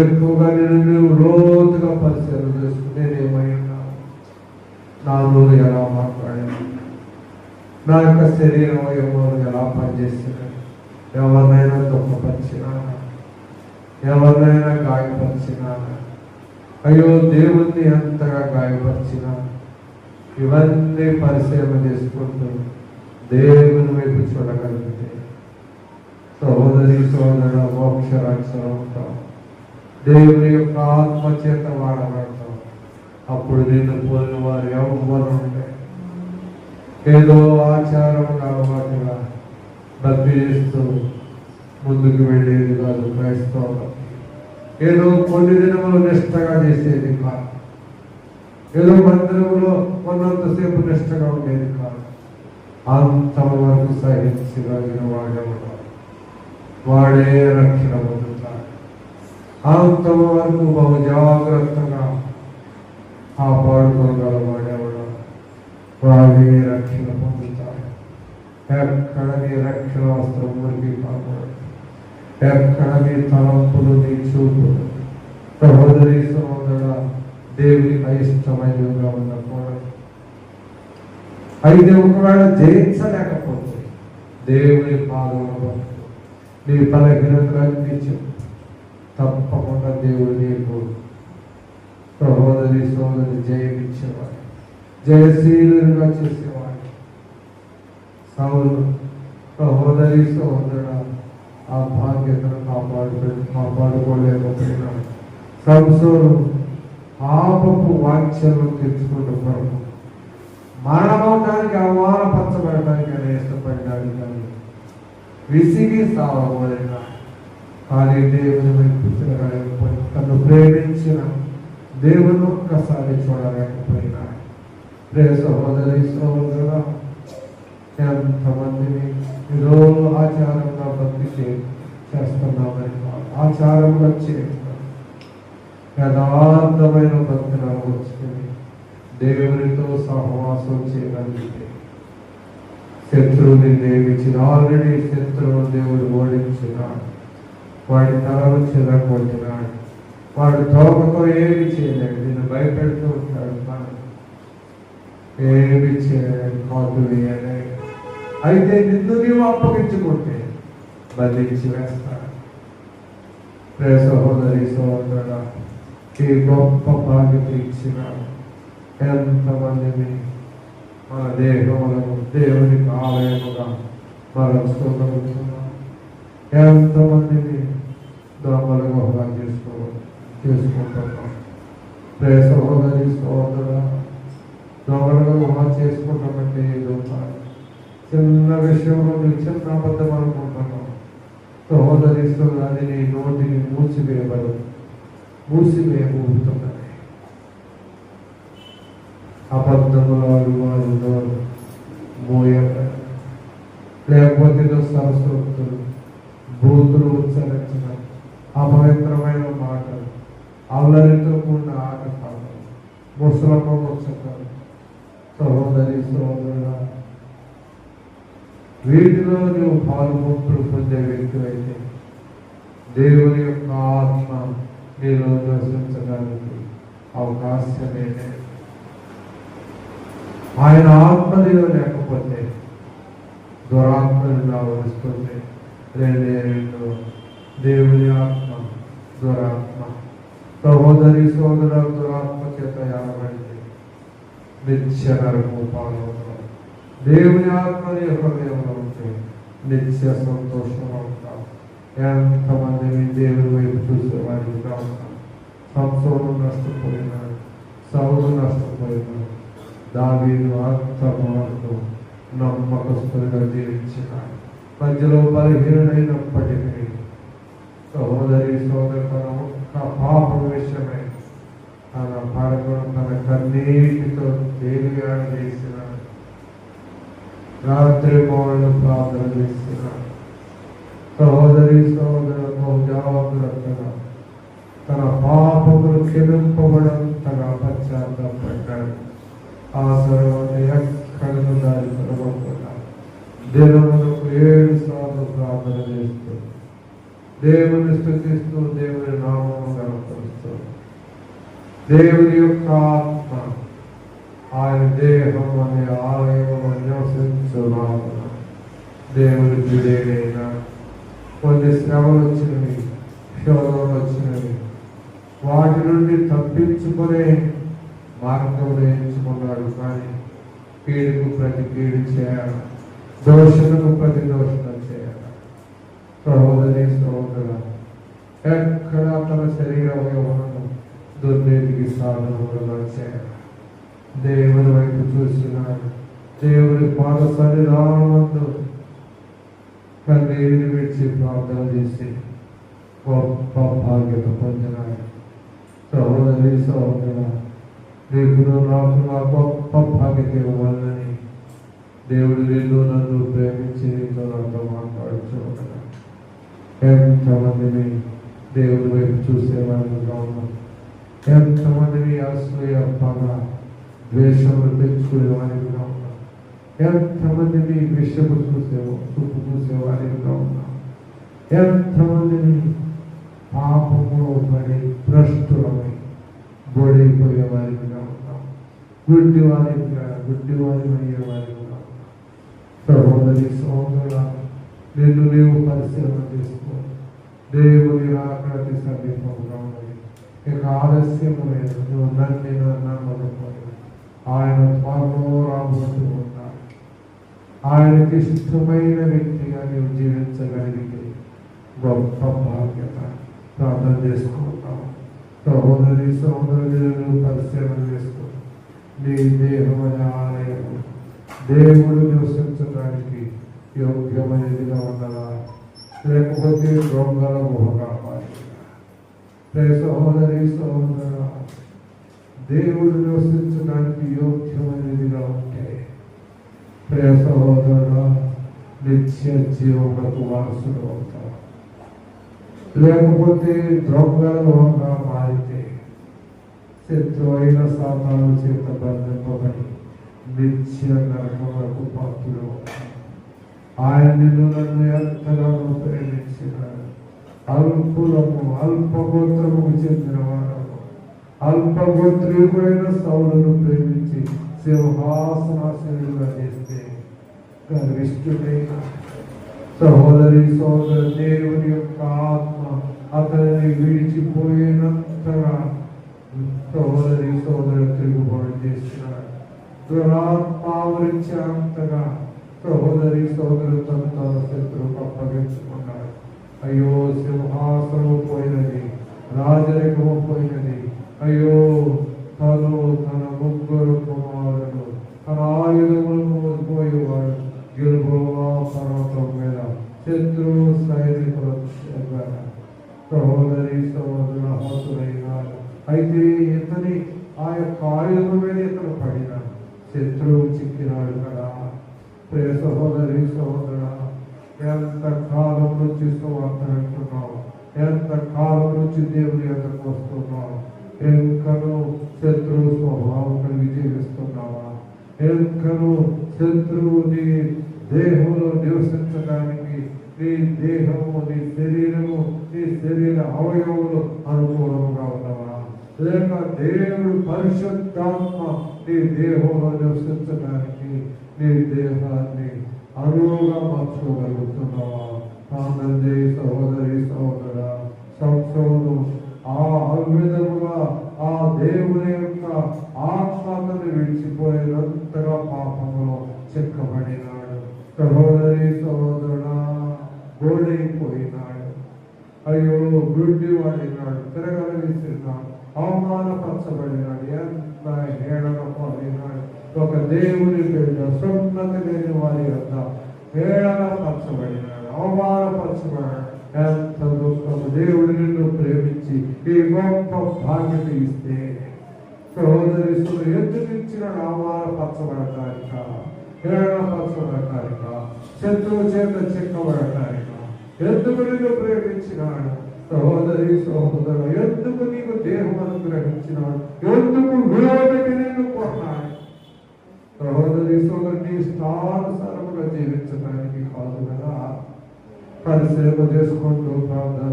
ఎక్కువగా నేను నువ్వు లోతుగా పరిశీలన చేసుకుంటే నేనేమై ఉన్నాను నా నోరు ఎలా మాట్లాడాను నా యొక్క శరీరం ఎవరు ఎలా పనిచేసినా ఎవరినైనా దుఃఖపరిచినా? ఎవరినైనా గాయపరిచినా? అయ్యో దేవుణ్ణి ఎంతగా గాయపరిచినా? ఇవన్నీ పరిశీలన చేసుకుంటూ దేవుని వైపు చూడగలిగితే సహోదరి సహోదర మోక్ష రక్షణ ఉంటాం. దేవుని యొక్క ఆత్మ చేత వాడబడతాం అప్పుడు నిన్ను పోలిన వారు ఎవరు ఉంటే ఏదో ఆచారం అలవాటుగా డబ్బు చేస్తూ ముందుకు వెళ్ళేది కాదు క్రైస్తవులు. ఏదో కొన్ని దినములు నిష్టగా చేసేది కాదు. ఏదో మందిరంలో ఉన్నంతసేపు నిష్టగా ఉండేది కాదు. అంతవరకు సహించగలిగిన వాడే వాడే రక్షణ పొందుతాడు. అంతవరకు బహు జాగ్రత్తగా కాపాడుకోగల వాడేవాడు వాళ్ళే రక్షణ పొందుతారు ఎక్కడ నీ రక్షణ వస్త్రం మురికి కాకూడదు ఎక్కడ నీ తలంపులు నీ చూపులు సహోదరి సహోదర దేవునికి అయిష్టమైనవిగా ఉండకూడదు. అయితే ఒకవేళ జయించలేకపోతే దేవుని పాదంలో నీ బలహీనతలన్నీ చెప్పు. తప్పకుండా దేవుడు నీకు సహోదరి సోదరి జయమిచ్చేవాడు. జయశీలుగా చేసేవాడు. సౌలు సహోదరి సహోదర ఆ బాధ్యతను కాపాడు కాపాడుకోలేకపోయినాడు సంసోను పాపపు వాంఛలను తెచ్చుకుంటూ కొరకు మరణమవడానికి అవమానపరచబడటానికి ఆయన ఇష్టపడ్డాడు కానీ విసిగి సావబడిన కానీ దేవుని వైపు తిరగలేకపోయి తను ప్రేమించిన దేవుని ఒక్కసారి చూడలేకపోయినా. ప్రే సహోదరి సహోదర ఎంతమందిని ఏదో ఆచారంగా భక్తి చేస్తున్నామని ఆచారం ఆచారంగా చేస్తున్నాం. యథార్థమైన భక్తిని వచ్చింది. దేవునితో సహవాసం చేయగలిగితే. శత్రువుని దేవించిన ఆల్రెడీ శత్రువు దేవుడు ఓడించినాడు. వాడి తలలో చెదరగొట్టినాడు వాడు తోకతో ఏమి చేయలేడు. నిన్ను భయపెడుతూ ఉంటాడు మనం. ఏమి చేయలేడు కాదు వేయలేడు అయితే నిన్ను నీవు అప్పగించుకుంటే బదిలించి వేస్తాడు. ప్రే సహోదరి సహోదరుడా ఈ గొప్ప బాధ్యత ఇచ్చిన ఎంతమందిని మన దేహములను దేవునికి ఆలయముగా మరచుకోగలుగుతున్నాం ఎంతమందిని దొంగలుగా హోదా చేసుకో చేసుకుంటున్నాం. ప్రే సహోదరి సహోదర దొంగలుగా హోదా చేసుకుంటామండి దొంగ చిన్న విషయంలో నువ్వు చిన్న అబద్ధం అనుకుంటున్నాం. సహోదరి సహోదరు అది నీ నోటిని మూసివేయబడు మూసివేయబోతున్నది. అబద్ధములు వారిలో మోయబడి. లేకపోతే ఏదో సరస్వతులు బూతులు ఉచ్చరించిన అపవిత్రమైన మాటలు అల్లరితో కూడిన ఆటపాటలు ముసలమ్మ ముచ్చటాలు సహోదరి సహోదరుల వీటిలో నువ్వు పాల్గొంపులు పొందే వ్యక్తి అయితే దేవుని యొక్క ఆత్మ నీలో దర్శించడానికి అవకాశమే ఆయన ఆత్మ నీలో లేకపోతే దురాత్మని ఆవరిస్తుంది రెండే రెండు దేవుని ఆత్మ దురాత్మ సహోదరి సోదర దురాత్మ చేత యాడబడింది నిత్య నరకము పాల్గొంటాం దేవుని ఆత్మని హృదయంలో ఉంటే నిత్య సంతోషం అవుతాం ఎంతమంది మీ దేవుని వైపు చూసే వారికి ఉంటాం సంసోను నష్టపోయినాడు సౌలు నష్టపోయినాడు దావీదు ఆత్మ నమ్మకస్తులుగా జీవించినాడు మధ్యలో బలహీనుడైనప్పటికీ సహోదరి సోదరు నా పాపం విషయమై తన పడకను తన కన్నీటితో తేలిగాడ చేసిన రాత్రి మౌళ్ళు ప్రార్థన చేసిన సహోదరి సహోదరులకు జాగ్రత్తగా తన పాపములు క్షమింపబడం క్షమింపబడంతగా పశ్చాత్తాపడ్డాడు. ఆ తర్వాత ఎక్కడ దాని తొలగకుండా దినములకు ఏడు సార్లు ప్రార్థన చేస్తూ దేవుని స్థుతిస్తూ దేవుని నామం కనపరుస్తూ దేవుని యొక్క ఆత్మ ఆయన దేహం అనే ఆలయంలో నివసించున్నాము దేవుని గుడేనైనా కొన్ని శ్రమలు వచ్చినవి శోధనలు వచ్చినవి వాటి నుండి తప్పించుకునే మార్గం నేర్చుకున్నాడు కానీ పీడుకు ప్రతి పీడు చేయాలి. దోషణకు ప్రతి దోషణం చేయాలి సహోదరి సహోదర ఎక్కడ తన శరీర అవయవాలను దుర్నీతికి సాధనములుగా చేయాలి దేవుని వైపు చూస్తున్నాడు దేవుని పాద సన్నిధానమందు కన్నీరు విడిచి ప్రార్థన చేసి గొప్ప భాగ్యత పొందినాడు సహోదరి సహోదర నీకు నాకు నా గొప్ప భాగ్యత ఇవ్వాలని దేవుడు నిన్ను నన్ను ప్రేమించి నీతో నాతో మాట్లాడుచున్నాడు. ఎంతమందిని దేవుడి వైపు చూసేవాళ్ళుగా ఉన్నాం ఎంతమందిని అసూయ పగ ద్వేషములు పెంచుకునే వారిగా ఉన్నాం ఎంతమందిని విషము చూసేవో చూపు చూసేవారిగా ఉన్నాం ఎంతమందిని పాపములో పడి భ్రష్టులమై బోడైపోయే వారిగా ఉన్నాం గుడ్డి వారిగా గుడ్డి వారి నిన్ను నీవు పరిశీలన చేసుకో. దేవుని రాకటి సమీపంగా ఉన్నది ఇక ఆలస్యము లేదు నువ్వు నన్ను నమ్మకపోయి ఆయన త్వరలో రాబోతూ ఉన్నాడు. ఆయనకి ఇష్టమైన వ్యక్తిగా నీవు జీవించగలిగితే గొప్ప బాధ్యత ప్రార్థన చేసుకుంటాం సహోదరి సహోదరులను పరిశీలన చేసుకో. నీ దేహమైన ఆలయము దేవుడు నివసించడానికి యోగ్యమైనదిగా ఉండదా లేకపోతే దొంగల గుహ కావాలి ప్రియ సహోదరి సహోదర దేవుడు నివసించడానికి యోగ్యమైనదిగా ఉంటే ప్రియ సహోదర నిత్య జీవములకు వారసులు అవుతారు లేకపోతే దొంగల గుహగా మారితే శత్రువైన సాతాను చేత బంధింపబడి నిత్య నరకములకు పాత్రులు అవుతారు. ఆయన నిన్ను నన్ను ఎంతగానో ప్రేమించినాడు అల్పులము అల్పగోత్రముకు చెందిన వారము అల్పగోత్రీకుడైన సౌలను ప్రేమించి సింహాసనాశనులుగా చేస్తే గర్విష్ఠుడైన సహోదరి సోదర దేవుని యొక్క ఆత్మ అతనిని విడిచిపోయినంతగా సహోదరి సోదరు తిరుగుబాటు చేస్తున్నాడు దురాత్మావరించేంతగా సహోదరి సహోదరు తను తన అప్పగించుకున్నాడు అయ్యో సింహాసనం పోయినది రాజరికము పోయినది అయ్యో తను తన ముగ్గురు కుమారుడు తన ఆయుధములు పోయేవాడు గిల్బోవా పర్వతం మీద శత్రువు సైనికుల సహోదరి సహోదరుల హతులైనాడు అయితే ఇతని ఆ యొక్క ఆయుధం మీద ఇతను పడినాడు. శత్రువు చిక్కినాడు కదా. ప్రియ సహోదరి సహోదర ఎంత కాలం నుంచి సువార్త ఎంత కాలం నుంచి దేవుని ఎంతకు వస్తున్నావు? ఎంకను శత్రువు స్వభావం విజయిస్తున్నావా జీవిస్తున్నావా ఎంకను శత్రువు నీ దేహంలో నివసించడానికి నీ దేహము నీ శరీరము నీ శరీర అవయవములు అనుకూలంగా ఉన్నవా? లేక దేవుడు పరిశుద్ధాత్మ నీ దేహంలో నివసించడానికి నీ దేహాన్ని అనువుగా మార్చుకోగలుగుతున్నావా ఆనందే సహోదరి సహోదర సంసోను ఆ విధముగా ఆ దేవుని యొక్క ఆత్మను విడిచిపోయినంతగా పాపంలో చెక్కబడినాడు. సహోదరి సహోదరుడా గోడైపోయినాడు అయ్యో గుడ్డి వాడినాడు తిరగలిసినాడు అవమానపరచబడినాడు ఎంత హేళన పాడినాడు ఒక దేవుని బిడ్డ సున్నతి లేని వారి యొక్క హేళన అవమానపరచబడినాడు ఎంత దుఃఖం దేవుడు నిన్ను ప్రేమించి ఈ గొప్ప భాగ్యత ఇస్తే సహోదరి సోదరు అవమానపరచబడటానిక హేళనపరచబడటానిక శత్రువు చేత చిక్కబడటానిక ఎందుకు నిన్ను ప్రేమించినాడు? సహోదరి సహోదరు ఎందుకు నీకు దేహం అనుగ్రహించినాడు ఎందుకు విరోధకి నిన్ను కొన్నాడు? సహోదరి సోదరు నీ జీవించడానికి కాదు కదా. పరిసేవ చేసుకుంటూ ప్రార్థన